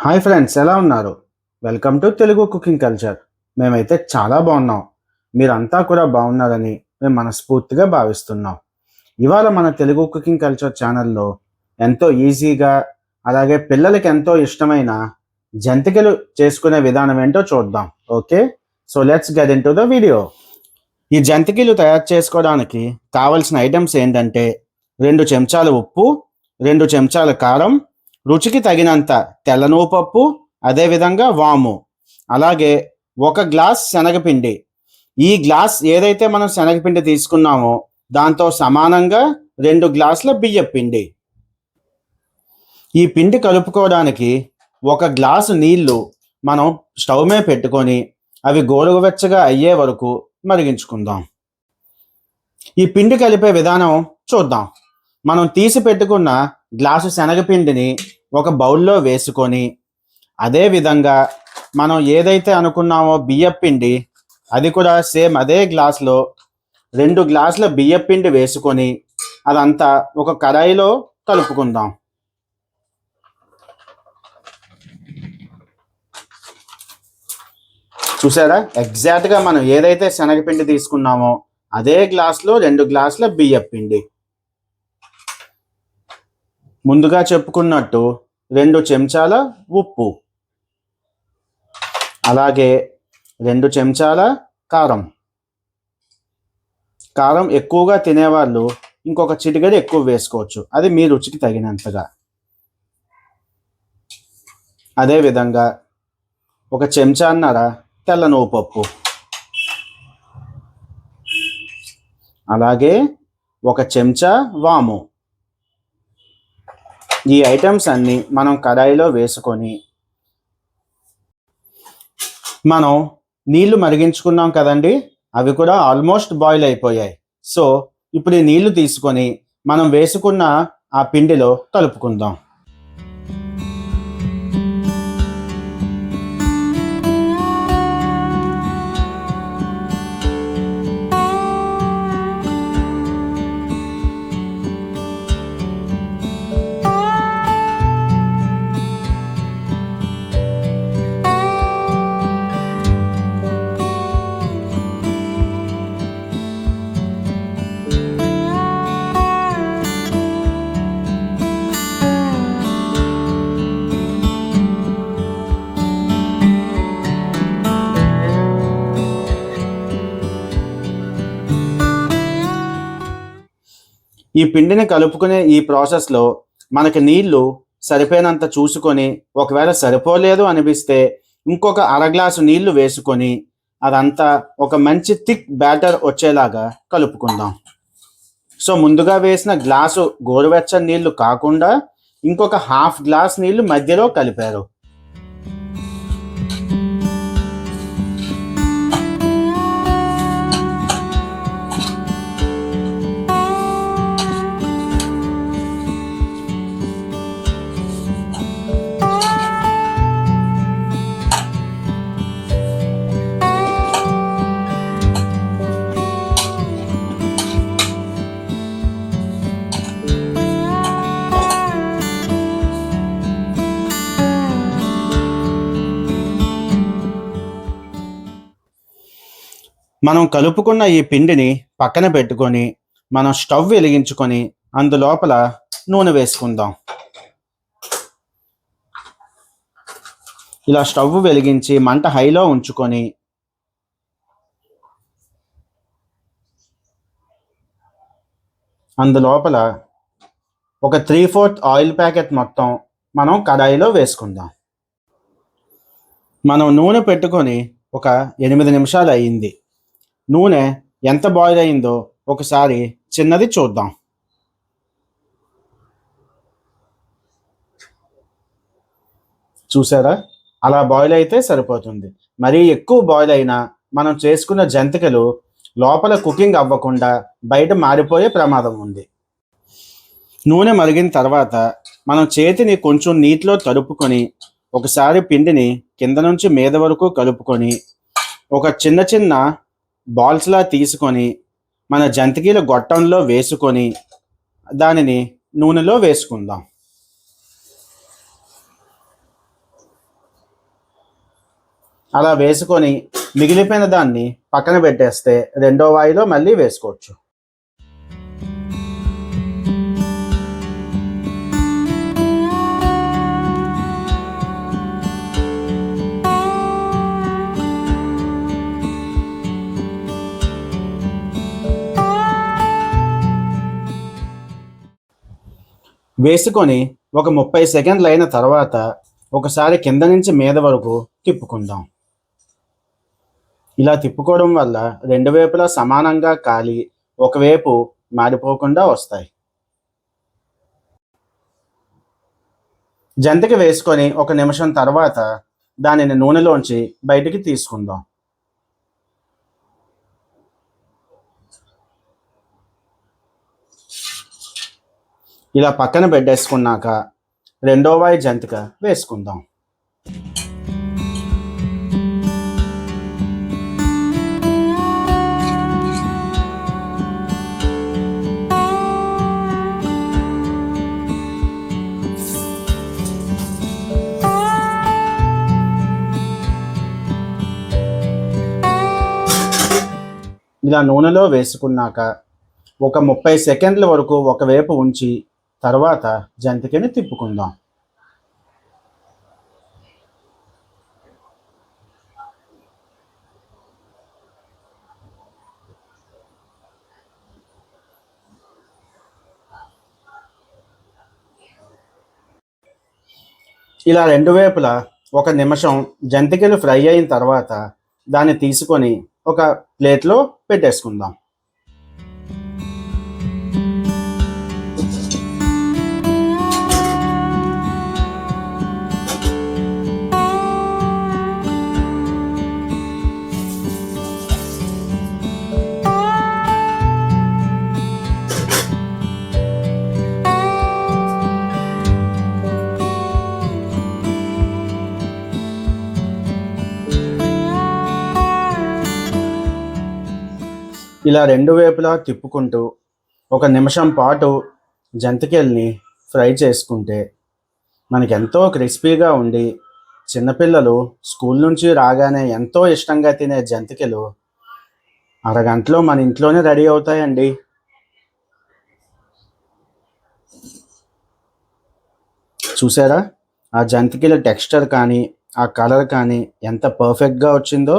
Hi friends ఎలా ఉన్నారు? Welcome to Telugu cooking culture. మేమైతే చాలా బాగున్నాం. మీరంతా కూడా బాగున్నారని మేము మనస్ఫూర్తిగా భావిస్తున్నాం. ఇవాళ మన తెలుగు కుకింగ్ కల్చర్ ఛానల్లో ఎంతో ఈజీగా అలాగే పిల్లలకి ఎంతో ఇష్టమైన జంతికలు చేసుకునే విధానం ఏంటో చూద్దాం. Okay? So let's get into the video ఈ జంతికలు తయారు చేసుకోవడానికి కావలసిన ఐటమ్స్ ఏంటంటే రెండు చెంచాల ఉప్పు రెండు చెంచాల కారం రుచికి తగినంత తెల్లనూపప్పు అదేవిధంగా వాము. అలాగే ఒక గ్లాస్ శనగపిండి. ఈ గ్లాస్ ఏదైతే మనం శనగపిండి తీసుకున్నామో దాంతో సమానంగా రెండు గ్లాసుల బియ్య పిండి. ఈ పిండి కలుపుకోవడానికి ఒక గ్లాసు నీళ్ళు మనం స్టవ్ మీద పెట్టుకొని అవి గోరువెచ్చగా అయ్యే వరకు మరిగించుకుందాం. ఈ పిండి కలిపే విధానం చూద్దాం. మనం తీసి పెట్టుకున్న గ్లాసు శనగపిండిని ఒక బౌల్లో వేసుకొని అదే విధంగా మనం ఏదైతే అనుకున్నామో బియ్యపిండి అది కూడా సేమ్ అదే గ్లాస్లో రెండు గ్లాసుల బియ్యపిండి వేసుకొని అదంతా ఒక కడాయిలో కలుపుకుందాం. చూసారా? ఎగ్జాక్ట్గా మనం ఏదైతే శనగపిండి తీసుకున్నామో అదే గ్లాస్లో రెండు గ్లాసుల బియ్యపిండి. ముందుగా చెప్పుకున్నట్టు రెండు చెంచాల ఉప్పు. అలాగే రెండు చెంచాల కారం. కారం ఎక్కువగా తినేవాళ్ళు ఇంకొక చిటికడి ఎక్కువ వేసుకోవచ్చు. అది మీ రుచికి తగినంతగా. అదేవిధంగా ఒక చెంచాన్నర తెల్ల నువ్వుపప్పు. అలాగే ఒక చెంచా వాము. ఈ ఐటమ్స్ అన్నీ మనం కడాయిలో వేసుకొని మనం నీళ్ళు మరిగించుకున్నాం కదండి అవి కూడా ఆల్మోస్ట్ బాయిల్ అయిపోయాయి. సో ఇప్పుడు ఈ నీళ్ళు తీసుకొని మనం వేసుకున్న ఆ పిండిలో కలుపుకుందాం. ఈ పిండిని కలుపుకునే ఈ ప్రాసెస్లో మనకి నీళ్ళు సరిపోయినంత చూసుకొని ఒకవేళ సరిపోలేదు అనిపిస్తే ఇంకొక అర గ్లాసు నీళ్ళు వేసుకొని అదంతా ఒక మంచి థిక్ బ్యాటర్ వచ్చేలాగా కలుపుకుందాం. సో ముందుగా వేసిన గ్లాసు గోరువెచ్చని నీళ్ళు కాకుండా ఇంకొక హాఫ్ గ్లాస్ నీళ్ళు మధ్యలో కలిపారు. మనం కలుపుకున్న ఈ పిండిని పక్కన పెట్టుకొని మనం స్టవ్ వెలిగించుకొని అందులోపల నూనె వేసుకుందాం. ఇలా స్టవ్ వెలిగించి మంట హైలో ఉంచుకొని అందులోపల ఒక త్రీ ఫోర్త్ ఆయిల్ ప్యాకెట్ మొత్తం మనం కడాయిలో వేసుకుందాం. మనం నూనె పెట్టుకొని ఒక ఎనిమిది నిమిషాలు అయ్యింది. నూనె ఎంత బాయిల్ అయిందో ఒకసారి చిన్నది చూద్దాం. చూసారా? అలా బాయిల్ అయితే సరిపోతుంది. మరీ ఎక్కువ బాయిల్ అయినా మనం చేసుకున్న జంతికలు లోపల కుకింగ్ అవ్వకుండా బయట మారిపోయే ప్రమాదం ఉంది. నూనె మరిగిన తర్వాత మనం చేతిని కొంచెం నీటిలో తడుపుకొని ఒకసారి పిండిని కింద నుంచి మీద వరకు కలుపుకొని ఒక చిన్న చిన్న బాల్స్లా తీసుకొని మన జంతికీల గొట్టంలో వేసుకొని దానిని నూనెలో వేసుకుందాం. అలా వేసుకొని మిగిలిపోయిన దాన్ని పక్కన పెట్టేస్తే రెండో వాయిలో మళ్ళీ వేసుకోవచ్చు. వేసుకొని ఒక ముప్పై సెకండ్లు అయిన తర్వాత ఒకసారి కింద నుంచి మీద వరకు తిప్పుకుందాం. ఇలా తిప్పుకోవడం వల్ల రెండు వైపులా సమానంగా కాలి ఒకవైపు మారిపోకుండా వస్తాయి. జంతికి వేసుకొని ఒక నిమిషం తర్వాత దానిని నూనెలోంచి బయటికి తీసుకుందాం. ఇలా పక్కన పెట్టేసుకున్నాక రెండో వాయి జంతిక వేసుకుందాం. ఇలా నూనెలో వేసుకున్నాక ఒక ముప్పై సెకండ్ల వరకు ఒకవైపు ఉంచి తర్వాత జంతికని తిప్పుకుందాం. ఇలా రెండు వైపులా ఒక నిమిషం జంతికలు ఫ్రై అయిన తర్వాత దాన్ని తీసుకొని ఒక ప్లేట్లో పెట్టేసుకుందాం. ఇలా రెండు వైపులా తిప్పుకుంటూ ఒక నిమిషం పాటు జంతికల్ని ఫ్రై చేసుకుంటే మనకి ఎంతో క్రిస్పీగా ఉండి చిన్నపిల్లలు స్కూల్ నుంచి రాగానే ఎంతో ఇష్టంగా తినే జంతికలు అరగంటలో మన ఇంట్లోనే రెడీ అవుతాయండి. చూసారా? ఆ జంతికల టెక్స్చర్ కానీ ఆ కలర్ కానీ ఎంత పర్ఫెక్ట్గా వచ్చిందో?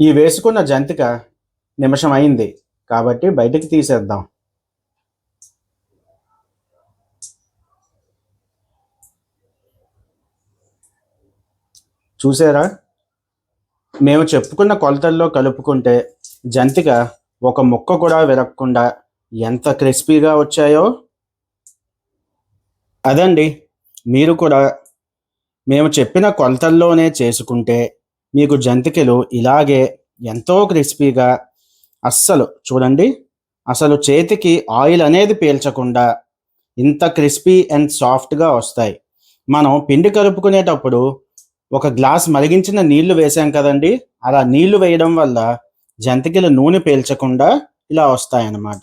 ఈ వేసుకున్న జంతిక నిమిషం అయింది కాబట్టి బయటికి తీసేద్దాం. చూసారా? మేము చెప్పుకున్న కొలతల్లో కలుపుకుంటే జంతిక ఒక ముక్క కూడా విరగకుండా ఎంత క్రిస్పీగా వచ్చాయో? అదండి. మీరు కూడా మేము చెప్పిన కొలతల్లోనే చేసుకుంటే మీకు జంతికలు ఇలాగే ఎంతో క్రిస్పీగా అస్సలు చూడండి. అసలు చేతికి ఆయిల్ అనేది పీల్చకుండా ఇంత క్రిస్పీ అండ్ సాఫ్ట్గా వస్తాయి. మనం పిండి కలుపుకునేటప్పుడు ఒక గ్లాస్ మరిగించిన నీళ్ళు వేసాం కదండి. అలా నీళ్ళు వేయడం వల్ల జంతికలు నూనె పీల్చకుండా ఇలా వస్తాయన్నమాట.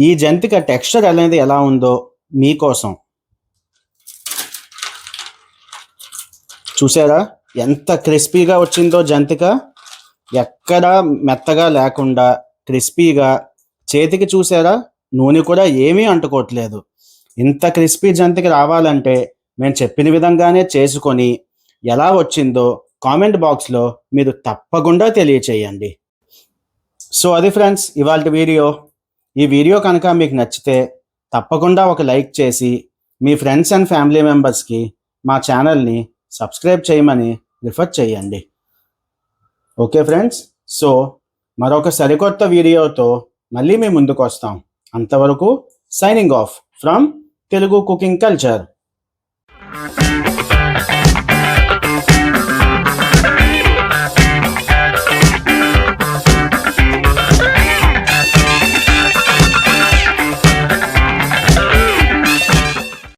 ఈ జంతిక టెక్స్చర్ అనేది ఎలా ఉందో మీకోసం చూసారా? ఎంత క్రిస్పీగా వచ్చిందో జంతిక. ఎక్కడ మెత్తగా లేకుండా క్రిస్పీగా. చేతికి చూసారా? నూనె కూడా ఏమీ అంటుకోవట్లేదు. ఇంత క్రిస్పీ జంతిక రావాలంటే మేము చెప్పిన విధంగానే చేసుకొని ఎలా వచ్చిందో కామెంట్ బాక్స్లో మీరు తప్పకుండా తెలియచేయండి. సో అది ఫ్రెండ్స్ ఇవాళ వీడియో. ఈ వీడియో కనుక మీకు నచ్చితే తప్పకుండా ఒక లైక్ చేసి మీ ఫ్రెండ్స్ అండ్ ఫ్యామిలీ మెంబర్స్కి మా ఛానల్ని సబ్స్క్రైబ్ చేయమని రిఫర్ చేయండి. ఓకే ఫ్రెండ్స్ సో మరొక సరికొత్త వీడియోతో మళ్ళీ మేము ముందుకు వస్తాం. అంతవరకు signing off from Telugu cooking culture